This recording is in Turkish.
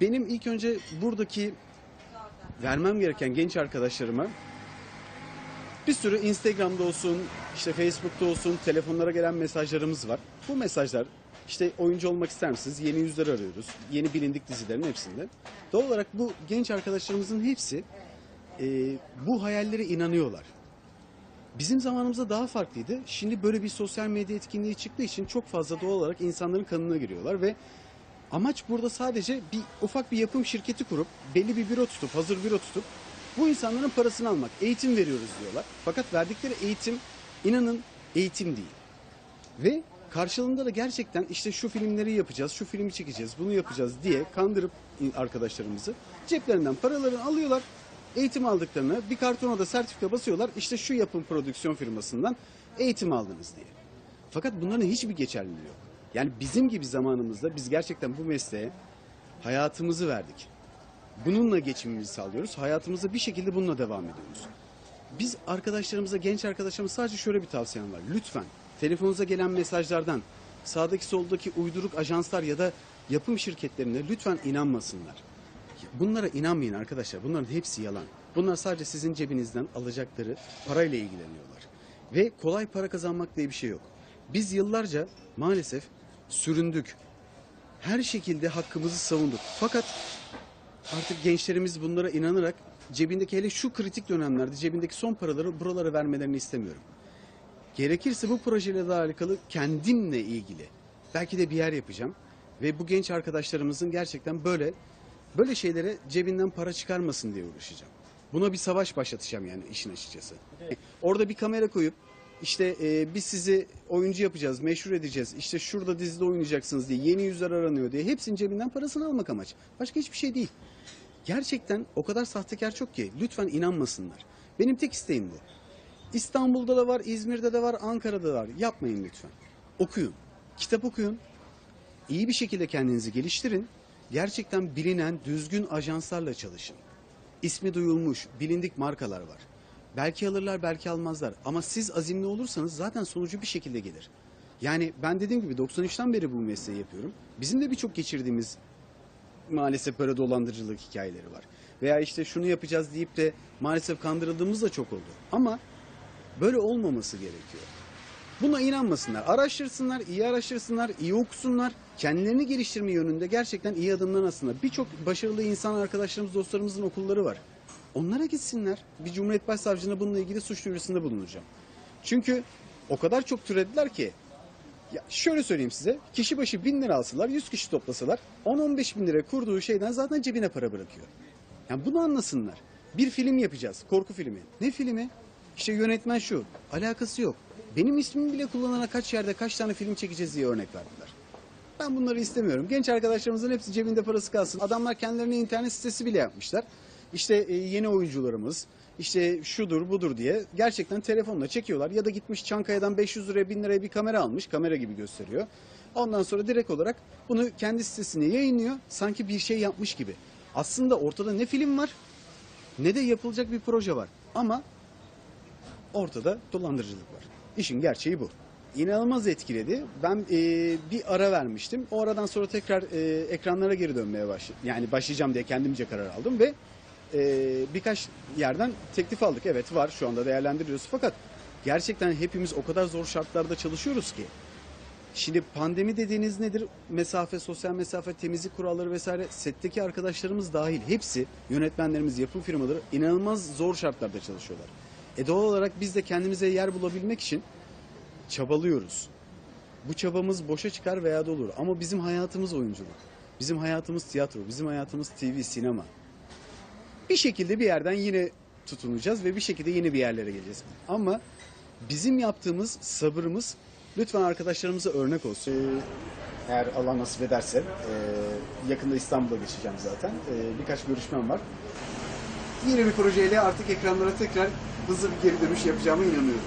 Benim ilk önce buradaki vermem gereken genç arkadaşlarıma bir sürü Instagram'da olsun, işte Facebook'ta olsun telefonlara gelen mesajlarımız var. Bu mesajlar işte oyuncu olmak ister misiniz? Yeni yüzler arıyoruz. Yeni bilindik dizilerin hepsinde. Doğal olarak bu genç arkadaşlarımızın hepsi e, bu hayallere inanıyorlar. Bizim zamanımızda daha farklıydı. Şimdi böyle bir sosyal medya etkinliği çıktığı için çok fazla doğal olarak insanların kanına giriyorlar ve amaç burada sadece bir ufak bir yapım şirketi kurup belli bir büro tutup hazır büro tutup bu insanların parasını almak. Eğitim veriyoruz diyorlar. Fakat verdikleri eğitim inanın eğitim değil. Ve karşılığında da gerçekten işte şu filmleri yapacağız, şu filmi çekeceğiz, bunu yapacağız diye kandırıp arkadaşlarımızı ceplerinden paralarını alıyorlar. Eğitim aldıklarını bir kartona da sertifika basıyorlar. İşte şu yapım prodüksiyon firmasından eğitim aldınız diye. Fakat bunların hiçbir geçerliliği yok. Yani bizim gibi zamanımızda biz gerçekten bu mesleğe hayatımızı verdik. Bununla geçimimizi sağlıyoruz. Hayatımızda bir şekilde bununla devam ediyoruz. Biz arkadaşlarımıza, genç arkadaşlarımıza sadece şöyle bir tavsiyem var. Lütfen telefonunuza gelen mesajlardan sağdaki soldaki uyduruk ajanslar ya da yapım şirketlerine lütfen inanmasınlar. Bunlara inanmayın arkadaşlar. Bunların hepsi yalan. Bunlar sadece sizin cebinizden alacakları parayla ilgileniyorlar. Ve kolay para kazanmak diye bir şey yok. Biz yıllarca maalesef süründük. Her şekilde hakkımızı savunduk. Fakat artık gençlerimiz bunlara inanarak cebindeki hele şu kritik dönemlerde cebindeki son paraları buralara vermelerini istemiyorum. Gerekirse bu projeyle de alakalı kendimle ilgili belki de bir yer yapacağım ve bu genç arkadaşlarımızın gerçekten böyle böyle şeylere cebinden para çıkarmasın diye uğraşacağım. Buna bir savaş başlatacağım yani işin açıkçası. Orada bir kamera koyup işte e, biz sizi oyuncu yapacağız, meşhur edeceğiz. İşte şurada dizide oynayacaksınız diye yeni yüzler aranıyor diye hepsinin cebinden parasını almak amaç. Başka hiçbir şey değil. Gerçekten o kadar sahtekar çok ki lütfen inanmasınlar. Benim tek isteğim bu. İstanbul'da da var, İzmir'de de var, Ankara'da da var. Yapmayın lütfen. Okuyun. Kitap okuyun. İyi bir şekilde kendinizi geliştirin. Gerçekten bilinen, düzgün ajanslarla çalışın. İsmi duyulmuş, bilindik markalar var. Belki alırlar, belki almazlar. Ama siz azimli olursanız zaten sonucu bir şekilde gelir. Yani ben dediğim gibi 93'ten beri bu mesleği yapıyorum. Bizim de birçok geçirdiğimiz maalesef böyle dolandırıcılık hikayeleri var. Veya işte şunu yapacağız deyip de maalesef kandırıldığımız da çok oldu. Ama böyle olmaması gerekiyor. Buna inanmasınlar. Araştırsınlar, iyi araştırsınlar, iyi okusunlar. Kendilerini geliştirme yönünde gerçekten iyi adımlar aslında. Birçok başarılı insan arkadaşlarımız, dostlarımızın okulları var. Onlara gitsinler. Bir Cumhuriyet Başsavcılığına bununla ilgili suç duyurusunda bulunacağım. Çünkü o kadar çok türediler ki ya şöyle söyleyeyim size. Kişi başı bin lira alsalar, 100 kişi toplasalar 10-15 bin lira kurduğu şeyden zaten cebine para bırakıyor. Yani bunu anlasınlar. Bir film yapacağız, korku filmi. Ne filmi? İşte yönetmen şu. Alakası yok. Benim ismimi bile kullanarak kaç yerde kaç tane film çekeceğiz diye örnek verdiler. Ben bunları istemiyorum. Genç arkadaşlarımızın hepsi cebinde parası kalsın. Adamlar kendilerine internet sitesi bile yapmışlar. İşte e, yeni oyuncularımız, işte şudur budur diye gerçekten telefonla çekiyorlar. Ya da gitmiş Çankaya'dan 500 liraya 1000 liraya bir kamera almış. Kamera gibi gösteriyor. Ondan sonra direkt olarak bunu kendi sitesine yayınlıyor. Sanki bir şey yapmış gibi. Aslında ortada ne film var ne de yapılacak bir proje var. Ama ortada dolandırıcılık var. İşin gerçeği bu. İnanılmaz etkiledi. Ben e, bir ara vermiştim. O aradan sonra tekrar e, ekranlara geri dönmeye başladım. Yani başlayacağım diye kendimce karar aldım ve e, birkaç yerden teklif aldık. Evet var şu anda değerlendiriyoruz. Fakat gerçekten hepimiz o kadar zor şartlarda çalışıyoruz ki. Şimdi pandemi dediğiniz nedir? Mesafe, sosyal mesafe, temizlik kuralları vesaire setteki arkadaşlarımız dahil hepsi yönetmenlerimiz, yapım firmaları inanılmaz zor şartlarda çalışıyorlar. E doğal olarak biz de kendimize yer bulabilmek için çabalıyoruz. Bu çabamız boşa çıkar veya da olur. Ama bizim hayatımız oyunculuk. Bizim hayatımız tiyatro, bizim hayatımız TV, sinema. Bir şekilde bir yerden yine tutunacağız ve bir şekilde yine bir yerlere geleceğiz. Ama bizim yaptığımız sabırımız lütfen arkadaşlarımıza örnek olsun. Ee, Eğer Allah nasip ederse e, yakında İstanbul'a geçeceğim zaten. E, Birkaç görüşmem var. Yeni bir projeyle artık ekranlara tekrar hızlı bir geri dönüş yapacağıma inanıyorum.